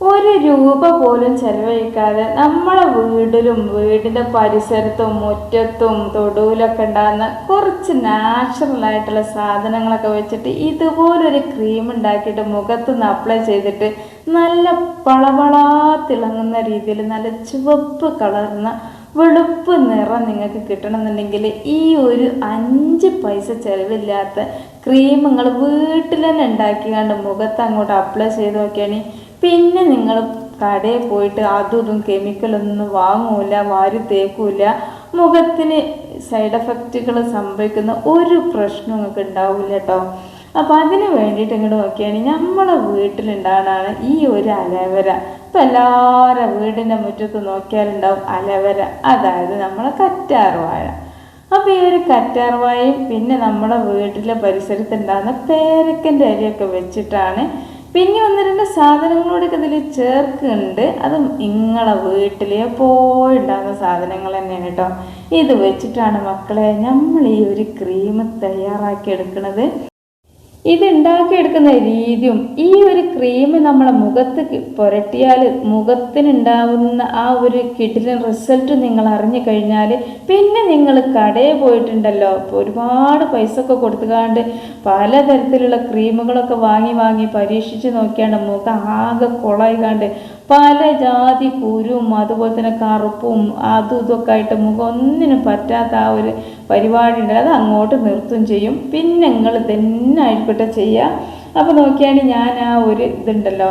ഒരു രൂപ പോലും ചെലവഴിക്കാതെ നമ്മളെ വീട്ടിലും വീടിന്റെ പരിസരത്തും മുറ്റത്തും തൊടുവിലൊക്കെ ഉണ്ടാകുന്ന കുറച്ച് നാച്ചുറൽ ആയിട്ടുള്ള സാധനങ്ങളൊക്കെ വെച്ചിട്ട് ഇതുപോലൊരു ക്രീം ഉണ്ടാക്കിയിട്ട് മുഖത്തുനിന്ന് അപ്ലൈ ചെയ്തിട്ട് നല്ല പളപളാ തിളങ്ങുന്ന രീതിയിൽ നല്ല ചുവപ്പ് കളർന്ന വെളുപ്പ് നിറം നിങ്ങൾക്ക് കിട്ടണമെന്നുണ്ടെങ്കിൽ ഈ ഒരു അഞ്ച് പൈസ ചിലവില്ലാത്ത ക്രീം നിങ്ങൾ വീട്ടിൽ തന്നെ ഉണ്ടാക്കിക്കാണ്ട് മുഖത്ത് അങ്ങോട്ട് അപ്ലൈ ചെയ്ത് നോക്കിയാണെങ്കിൽ പിന്നെ നിങ്ങൾ കടയിൽ പോയിട്ട് അതും ഇതും കെമിക്കലൊന്നും വാങ്ങൂല വാരി തേക്കൂല. മുഖത്തിന് സൈഡ് എഫക്റ്റുകൾ സംഭവിക്കുന്ന ഒരു പ്രശ്നം നിങ്ങൾക്ക് ഉണ്ടാവില്ല കേട്ടോ അപ്പം അതിന് വേണ്ടിയിട്ട് ഇങ്ങോട്ട് നോക്കിയാണെങ്കിൽ നമ്മളെ വീട്ടിലുണ്ടാകുന്നതാണ് ഈ ഒരു അലവര. ഇപ്പം എല്ലാവരുടെ വീടിന്റെ മുറ്റത്ത് നോക്കിയാലുണ്ടാവും അലവര. അതായത് നമ്മളെ കറ്റാർവാഴ. അപ്പോൾ ഈ ഒരു കറ്റാർവാഴയും പിന്നെ നമ്മുടെ വീട്ടിലെ പരിസരത്തുണ്ടാകുന്ന പേരക്കന്റെ അരിയൊക്കെ വെച്ചിട്ടാണ് പിന്നെ ഒന്ന് രണ്ട് സാധനങ്ങളോടൊക്കെ ഇതിൽ ചേർക്കുന്നുണ്ട്. അത് നിങ്ങളെ വീട്ടിൽ എപ്പോഴുണ്ടാകുന്ന സാധനങ്ങൾ തന്നെയാണ് കേട്ടോ. ഇത് വെച്ചിട്ടാണ് മക്കളെ നമ്മൾ ഈ ഒരു ക്രീം തയ്യാറാക്കി എടുക്കുന്നത്. ഇത് ഉണ്ടാക്കിയെടുക്കുന്ന രീതിയും ഈ ഒരു ക്രീം നമ്മളെ മുഖത്ത് പുരട്ടിയാൽ മുഖത്തിനുണ്ടാവുന്ന ആ ഒരു കിഡിലിൻ റിസൾട്ട് നിങ്ങൾ അറിഞ്ഞു കഴിഞ്ഞാൽ പിന്നെ നിങ്ങൾ കടയിൽ പോയിട്ടുണ്ടല്ലോ. ഒരുപാട് പൈസ ഒക്കെ കൊടുത്തുകാണ്ട് പലതരത്തിലുള്ള ക്രീമുകളൊക്കെ വാങ്ങി വാങ്ങി പരീക്ഷിച്ച് നോക്കിയാണ്ട് മുഖം ആകെ കുളായിക്കാണ്ട് പല ജാതി കുരും അതുപോലെ തന്നെ കറുപ്പും അതും ഇതൊക്കെ ആയിട്ട് മുഖം ഒന്നിനും പറ്റാത്ത ആ ഒരു പരിപാടി ഉണ്ട് അത് അങ്ങോട്ട് നിർത്തും ചെയ്യും. പിന്നെ നിങ്ങൾ തന്നെ ആയിക്കോട്ടെ ചെയ്യുക. അപ്പോൾ നോക്കിയാണ് ഞാൻ ആ ഒരു ഇതുണ്ടല്ലോ.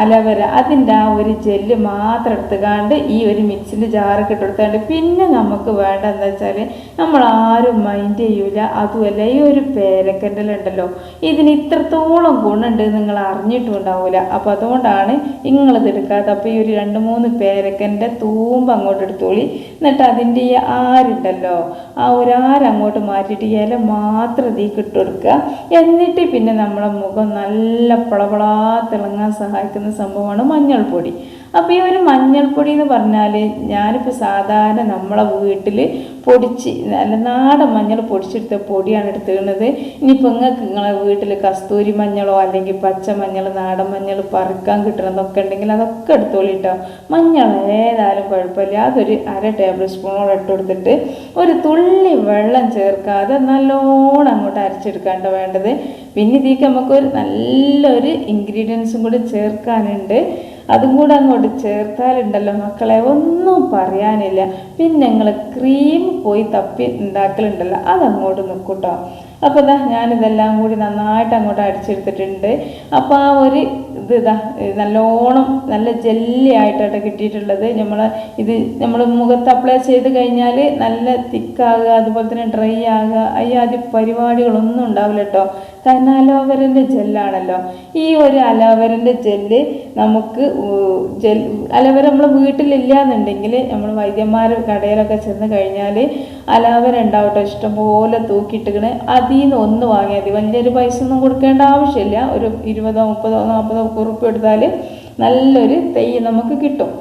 അലവര അതിന്റെ ആ ഒരു ജെല്ല് മാത്രം എടുത്തുകാണ്ട് ഈ ഒരു മിക്സിന്റെ ജാറൊക്കെ ഇട്ടെടുത്താണ്ട് പിന്നെ നമുക്ക് വേണ്ട എന്താ വെച്ചാൽ നമ്മൾ ആരും മൈൻഡ് ചെയ്യൂല. അതുമല്ല ഈ ഒരു പേരക്കന്റെ ഉണ്ടല്ലോ ഇതിന് ഇത്രത്തോളം ഗുണമുണ്ട് നിങ്ങൾ അറിഞ്ഞിട്ടും ഉണ്ടാവില്ല അപ്പോൾ അതുകൊണ്ടാണ് നിങ്ങളിത് എടുക്കാത്ത അപ്പോൾ ഈ ഒരു രണ്ട് മൂന്ന് പേരക്കന്റെ തൂമ്പ് അങ്ങോട്ട് എടുത്തോളി. എന്നിട്ട് അതിന്റെ ഈ ആരുണ്ടല്ലോ ആ ഒരു ആരങ്ങോട്ട് മാറ്റിയിട്ട് ഇല മാത്രം തീ കിട്ടുകൊടുക്കുക എന്നിട്ട് പിന്നെ നമ്മളെ മുഖം നല്ല പളപളാ തിളങ്ങാൻ സഹായിക്കുന്ന സംഭവമാണ് മഞ്ഞൾപ്പൊടി. അപ്പോൾ ഈ ഒരു മഞ്ഞൾപ്പൊടി എന്ന് പറഞ്ഞാൽ ഞാനിപ്പോൾ സാധാരണ നമ്മളെ വീട്ടിൽ പൊടിച്ച് നല്ല നാടൻ മഞ്ഞൾ പൊടിച്ചെടുത്ത പൊടിയാണ് എടുത്തിരുന്നത് ഇനിയിപ്പോൾ നിങ്ങൾക്ക് നിങ്ങളെ വീട്ടിൽ കസ്തൂരി മഞ്ഞളോ അല്ലെങ്കിൽ പച്ച മഞ്ഞൾ നാടൻ മഞ്ഞൾ പറക്കാൻ കിട്ടണതൊക്കെ ഉണ്ടെങ്കിൽ അതൊക്കെ എടുത്തോളി കേട്ടോ മഞ്ഞൾ ഏതായാലും കുഴപ്പമില്ല. അതൊരു അര ടേബിൾ സ്പൂണോളം ഇട്ട് കൊടുത്തിട്ട് ഒരു തുള്ളി വെള്ളം ചേർക്കാതെ നല്ലോണം അങ്ങോട്ട് അരച്ചെടുക്കാണ്ട് വേണ്ടത്. പിന്നെ ഇതിലേക്ക് നമുക്കൊരു നല്ലൊരു ഇൻഗ്രീഡിയൻസും കൂടി ചേർക്കാനുണ്ട്. അതും കൂടെ അങ്ങോട്ട് ചേർത്താലുണ്ടല്ലോ മക്കളെ ഒന്നും പറയാനില്ല. പിന്നെ ഞങ്ങൾ ക്രീം പോയി തപ്പി ഉണ്ടാക്കലുണ്ടല്ലോ അതങ്ങോട്ട് നിൽക്കൂട്ടോ അപ്പോൾ ഇതാ ഞാനിതെല്ലാം കൂടി നന്നായിട്ട് അങ്ങോട്ട് അടിച്ചെടുത്തിട്ടുണ്ട്. അപ്പോൾ ആ ഒരു ഇത് ഇതാ നല്ലോണം നല്ല ജെല്ലി ആയിട്ടാണ് കിട്ടിയിട്ടുള്ളത്. നമ്മൾ ഇത് നമ്മൾ മുഖത്ത് അപ്ലൈ ചെയ്ത് കഴിഞ്ഞാൽ നല്ല തിക്കാകുക അതുപോലെ തന്നെ ഡ്രൈ ആകുക അയ്യാതി പരിപാടികളൊന്നും ഉണ്ടാവില്ല കേട്ടോ കാരണം അലോവരന്റെ ജെല്ലാണല്ലോ. ഈ ഒരു അലോവരന്റെ ജെല്ല് നമുക്ക് ജെൽ അലോവര നമ്മൾ വീട്ടിലില്ല എന്നുണ്ടെങ്കിൽ നമ്മൾ വൈദ്യന്മാർ കടയിലൊക്കെ ചെന്ന് കഴിഞ്ഞാൽ അലോവര ഉണ്ടാവട്ടോ ഇഷ്ടംപോലെ തൂക്കിയിട്ടിക്കണ് അതിൽ നിന്ന് ഒന്ന് വാങ്ങിയാൽ മതി വലിയൊരു പൈസ ഒന്നും കൊടുക്കേണ്ട ആവശ്യമില്ല. ഒരു ഇരുപതോ മുപ്പതോ നാൽപ്പതോ കുറുപ്പ് എടുത്താൽ നല്ലൊരു തൈ നമുക്ക് കിട്ടും.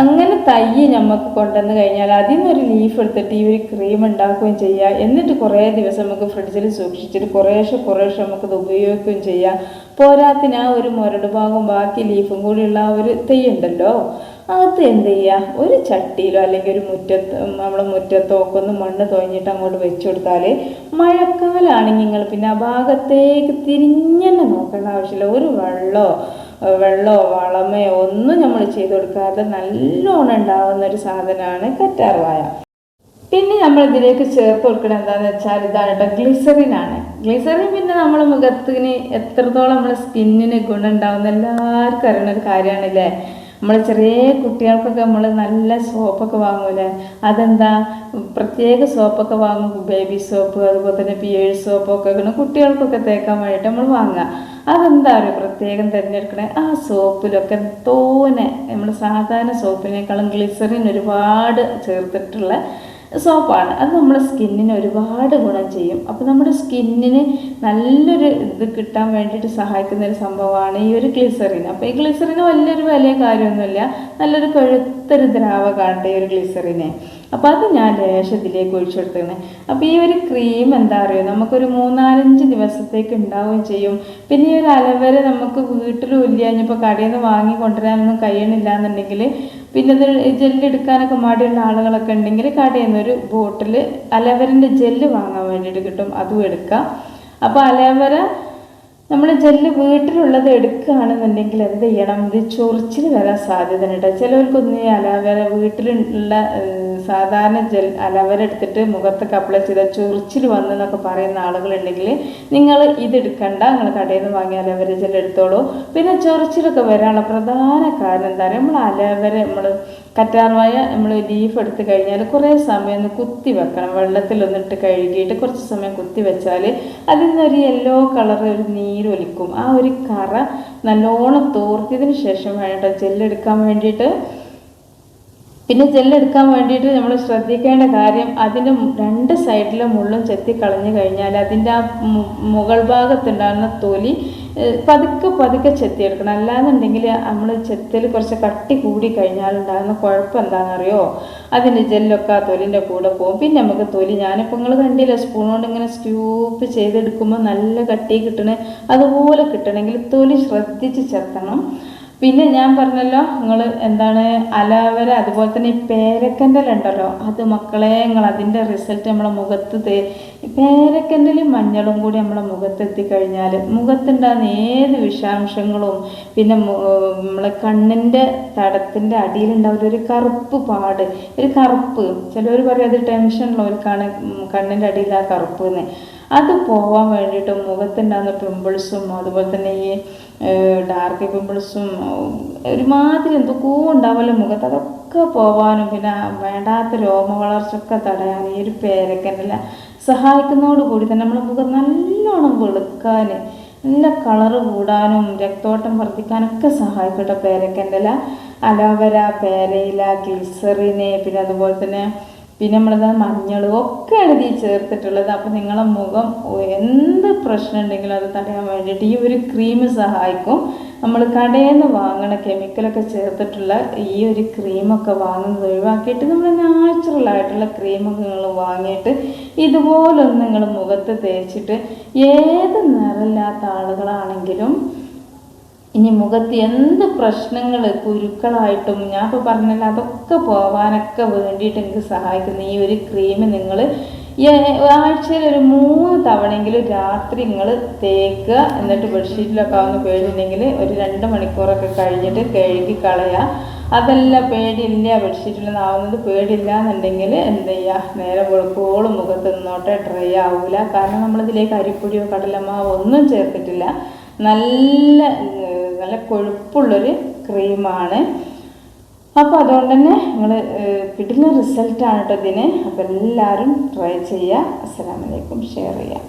അങ്ങനെ തൈ നമുക്ക് കൊണ്ടുവന്ന് കഴിഞ്ഞാൽ അതിൽ നിന്നൊരു ലീഫ് എടുത്തിട്ട് ഈ ഒരു ക്രീം ഉണ്ടാക്കുകയും ചെയ്യുക എന്നിട്ട് കുറേ ദിവസം നമുക്ക് ഫ്രിഡ്ജിൽ സൂക്ഷിച്ചിട്ട് കുറേശ്ശെ കുറേശ്ശെ നമുക്കത് ഉപയോഗിക്കുകയും ചെയ്യാം. പോരാത്തിന് ആ ഒരു മുരട് ഭാഗം ബാക്കി ലീഫും കൂടിയുള്ള ആ ഒരു തൈ ഉണ്ടല്ലോ. അത് എന്ത് ചെയ്യുക ഒരു ചട്ടിയിലോ അല്ലെങ്കിൽ ഒരു മുറ്റത്ത് നമ്മൾ മുറ്റത്തോ ഒക്കെ ഒന്ന് മണ്ണ് തോന്നിയിട്ട് അങ്ങോട്ട് വെച്ച് കൊടുത്താൽ മഴക്കാലാണെങ്കിൽ നിങ്ങൾ പിന്നെ ആ ഭാഗത്തേക്ക് തിരിഞ്ഞന്നെ നോക്കേണ്ട ആവശ്യമില്ല. ഒരു വെള്ളമോ വെള്ളമോ വളമയോ ഒന്നും നമ്മൾ ചെയ്ത് കൊടുക്കാതെ നല്ലോണം ഉണ്ടാവുന്ന ഒരു സാധനമാണ് കറ്റാർവായ പിന്നെ നമ്മൾ ഇതിലേക്ക് ചേർത്ത് കൊടുക്കണം എന്താണെന്ന് വെച്ചാൽ ഇതാണ് കേട്ടോ ഗ്ലിസറിൻ ആണ്. ഗ്ലിസറിൻ പിന്നെ നമ്മൾ മുഖത്തിന് എത്രത്തോളം നമ്മുടെ സ്കിന്നിന് ഗുണം ഉണ്ടാവുന്ന എല്ലാവർക്കും അറിയുന്ന ഒരു കാര്യമാണല്ലേ? നമ്മൾ ചെറിയ കുട്ടികൾക്കൊക്കെ നമ്മൾ നല്ല സോപ്പൊക്കെ വാങ്ങൂലേ? അതെന്താ? പ്രത്യേക സോപ്പൊക്കെ വാങ്ങും ബേബി സോപ്പ് അതുപോലെ തന്നെ പിയേഴ്സ് സോപ്പൊക്കെ കുട്ടികൾക്കൊക്കെ തേക്കാൻ വേണ്ടിയിട്ട് നമ്മൾ വാങ്ങുക. അതെന്താ ഒരു പ്രത്യേകം തിരഞ്ഞെടുക്കണേ? ആ സോപ്പിലൊക്കെ തോനെ നമ്മൾ സാധാരണ സോപ്പിനേക്കാളും ഗ്ലിസറിൻ ഒരുപാട് ചേർത്തിട്ടുള്ള സോപ്പാണ്. അത് നമ്മുടെ സ്കിന്നിന് ഒരുപാട് ഗുണം ചെയ്യും. അപ്പോൾ നമ്മുടെ സ്കിന്നിന് നല്ലൊരു ഇത് കിട്ടാൻ വേണ്ടിയിട്ട് സഹായിക്കുന്ന ഒരു സംഭവമാണ് ഈ ഒരു ഗ്ലിസറിൻ അപ്പോൾ ഈ ഗ്ലിസറിന് വലിയൊരു വലിയ കാര്യമൊന്നുമില്ല. നല്ലൊരു കൊഴുത്തൊരു ദ്രാവകമാണ് ഈ ഒരു ഗ്ലിസറിനെ അപ്പോൾ അത് ഞാൻ ലേശത്തിലേക്ക് ഒഴിച്ചു അപ്പോൾ ഈ ഒരു ക്രീം എന്താ പറയുക നമുക്കൊരു മൂന്നാലഞ്ച് ദിവസത്തേക്ക് ഉണ്ടാവുകയും ചെയ്യും. പിന്നെ ഈ ഒരു അലവരെ നമുക്ക് വീട്ടിലും ഇല്ല. ഇനിയിപ്പോൾ കടയിൽ നിന്ന് വാങ്ങി കൊണ്ടുവരാനൊന്നും കഴിയണില്ല എന്നുണ്ടെങ്കിൽ പിന്നെ ഇത് ജെല്ലെടുക്കാനൊക്കെ മടിയുള്ള ആളുകളൊക്കെ ഉണ്ടെങ്കിൽ കടയിൽ നിന്ന് ഒരു ബോട്ടിൽ അലവരന്റെ ജെല്ല് വാങ്ങാൻ വേണ്ടിയിട്ട് കിട്ടും. അതും എടുക്കാം. അപ്പോൾ അലവര നമ്മൾ ജെല്ല് വീട്ടിലുള്ളത് എടുക്കുകയാണെന്നുണ്ടെങ്കിൽ എന്ത് ചെയ്യണം? ഇത് ചൊറിച്ചിൽ വരാൻ സാധ്യത ഉണ്ട് ചിലവർക്കൊന്നും ഈ അലവര വീട്ടിലുള്ള സാധാരണ ജെൽ അലവരെടുത്തിട്ട് മുഖത്തൊക്കെ അപ്ലൈ ചെയ്താൽ ചൊറിച്ചിൽ വന്നു എന്നൊക്കെ പറയുന്ന ആളുകളുണ്ടെങ്കിൽ നിങ്ങൾ ഇതെടുക്കണ്ട നിങ്ങൾ കടയിൽ നിന്ന് വാങ്ങിയ അലവര ജെൽ എടുത്തോളൂ. പിന്നെ ചൊറിച്ചിലൊക്കെ വരാനുള്ള പ്രധാന കാരണം എന്താ പറയുക നമ്മൾ അലവര നമ്മൾ കറ്റാർവായ നമ്മൾ ലീഫ് എടുത്ത് കഴിഞ്ഞാൽ കുറേ സമയം ഒന്ന് കുത്തി വെക്കണം. വെള്ളത്തിലൊന്നിട്ട് കഴുകിയിട്ട് കുറച്ച് സമയം കുത്തി വെച്ചാൽ അതിൽ നിന്നൊരു യെല്ലോ കളർ ഒരു നീരൊലിക്കും ആ ഒരു കറ നല്ലോണം തോർത്തിയതിന് ശേഷം വേണ്ട ജെല്ലെടുക്കാൻ വേണ്ടിയിട്ട്. പിന്നെ ജെല്ലെടുക്കാൻ വേണ്ടിയിട്ട് നമ്മൾ ശ്രദ്ധിക്കേണ്ട കാര്യം അതിന്റെ രണ്ട് സൈഡിലെ മുള്ളും ചെത്തി കളഞ്ഞു കഴിഞ്ഞാൽ അതിന്റെ ആ മുകൾ ഭാഗത്തുണ്ടാകുന്ന തൊലി പതുക്കെ പതുക്കെ ചെത്തിയെടുക്കണം. അല്ലാന്നുണ്ടെങ്കിൽ നമ്മൾ ചെത്തിൽ കുറച്ച് കട്ടി കൂടി കഴിഞ്ഞാൽ ഉണ്ടാകുന്ന കുഴപ്പം എന്താണെന്നറിയോ? അതിന്റെ ജെല്ലൊക്കെ ആ തൊലിന്റെ കൂടെ പോകും. പിന്നെ നമുക്ക് തൊലി ഞാനിപ്പോൾ നിങ്ങൾ കണ്ടില്ല സ്പൂൺ കൊണ്ട് ഇങ്ങനെ സ്ക്യൂപ്പ് ചെയ്തെടുക്കുമ്പോൾ നല്ല കട്ടി കിട്ടണേ അതുപോലെ കിട്ടണമെങ്കിൽ തൊലി ശ്രദ്ധിച്ച് ചെത്തണം. പിന്നെ ഞാൻ പറഞ്ഞല്ലോ നിങ്ങൾ എന്താണ് അലവര അതുപോലെ തന്നെ ഈ പേരക്കന്റെ ഉണ്ടല്ലോ അത് മക്കളെ നിങ്ങൾ അതിന്റെ റിസൾട്ട് നമ്മളെ മുഖത്ത് തേ പേരക്കന്റെലും മഞ്ഞളും കൂടി നമ്മളെ മുഖത്തെത്തി കഴിഞ്ഞാൽ മുഖത്തുണ്ടാകുന്ന ഏത് വിഷാംശങ്ങളും പിന്നെ നമ്മളെ കണ്ണിന്റെ തടത്തിന്റെ അടിയിലുണ്ടാവില്ല ഒരു കറുപ്പ് പാട് ഒരു കറുപ്പ് ചിലവർ പറയും അത് ടെൻഷനുള്ളവർക്കാണ് കണ്ണിന്റെ അടിയിൽ ആ കറുപ്പ് എന്ന്. അത് പോവാൻ വേണ്ടിയിട്ട് മുഖത്തുണ്ടാകുന്ന പിമ്പിൾസും അതുപോലെ തന്നെ ഈ ഡാർക്ക് പിമ്പിൾസും ഒരുമാതിരി എന്തൊക്കെയോ ഉണ്ടാവുമല്ലോ മുഖത്ത്. അതൊക്കെ പോവാനും പിന്നെ വേണ്ടാത്ത രോമ വളർച്ചയൊക്കെ തടയാൻ ഈ ഒരു പേരക്കനെല്ലാം സഹായിക്കുന്നതോട് കൂടി തന്നെ നമ്മുടെ മുഖം നല്ലോണം വെളുക്കാൻ നല്ല കളറ് കൂടാനും രക്തോട്ടം വർദ്ധിക്കാനൊക്കെ സഹായിക്കട്ടെ പേരക്കന്റെ ഇല അലോവര പേരയില ഗ്ലിസറിന് പിന്നെ അതുപോലെ തന്നെ പിന്നെ നമ്മളത് മഞ്ഞൾ ഒക്കെ ഇതിൽ ചേർത്തിട്ടുള്ളത്. അപ്പോൾ നിങ്ങളുടെ മുഖം എന്ത് പ്രശ്നം ഉണ്ടെങ്കിലും അത് തടയാൻ വേണ്ടിയിട്ട് ഈ ഒരു ക്രീം സഹായിക്കും. നമ്മൾ കടയിൽ നിന്ന് വാങ്ങണ കെമിക്കലൊക്കെ ചേർത്തിട്ടുള്ള ഈ ഒരു ക്രീമൊക്കെ വാങ്ങുന്നത് ഒഴിവാക്കിയിട്ട് നമ്മൾ നാച്ചുറൽ ആയിട്ടുള്ള ക്രീമൊക്കെ നിങ്ങൾ വാങ്ങിയിട്ട് ഇതുപോലൊന്ന് നിങ്ങൾ മുഖത്ത് തേച്ചിട്ട് ഏത് നിറമില്ലാത്ത ആളുകളാണെങ്കിലും ഇനി മുഖത്ത് എന്ത് പ്രശ്നങ്ങൾ കുരുക്കളായിട്ടും ഞാൻ ഇപ്പോൾ പറഞ്ഞല്ലോ അതൊക്കെ പോവാനൊക്കെ വേണ്ടിയിട്ട് എനിക്ക് സഹായിക്കുന്ന. ഈ ഒരു ക്രീം നിങ്ങൾ ആഴ്ചയിൽ ഒരു മൂന്ന് തവണയെങ്കിലും രാത്രി നിങ്ങൾ തേക്കുക എന്നിട്ട് ബെഡ്ഷീറ്റിലൊക്കെ ആവുന്ന പേടിയുണ്ടെങ്കിൽ ഒരു രണ്ട് മണിക്കൂറൊക്കെ കഴിഞ്ഞിട്ട് കഴുകി കളയുക അതല്ല പേടിയില്ല ബെഡ്ഷീറ്റിൽ നിന്നാവുന്നത് പേടിയില്ല എന്നുണ്ടെങ്കിൽ എന്ത് ചെയ്യുക നേരെ വെളുക്കോളം മുഖത്ത് നിന്നോട്ടെ ഡ്രൈ ആവില്ല കാരണം നമ്മളിതിലേക്ക് അരിപ്പൊടിയോ കടലമാവോ ഒന്നും ചേർത്തിട്ടില്ല. നല്ല നല്ല കൊഴുപ്പുള്ളൊരു ക്രീമാണ്. അപ്പോൾ അതുകൊണ്ട് തന്നെ നിങ്ങൾ കിട്ടുന്ന റിസൾട്ടാണ് കേട്ടോ ഇതിന്. അപ്പോൾ എല്ലാവരും ട്രൈ ചെയ്യുക. അസ്സലാമലൈക്കും ഷെയർ ചെയ്യുക.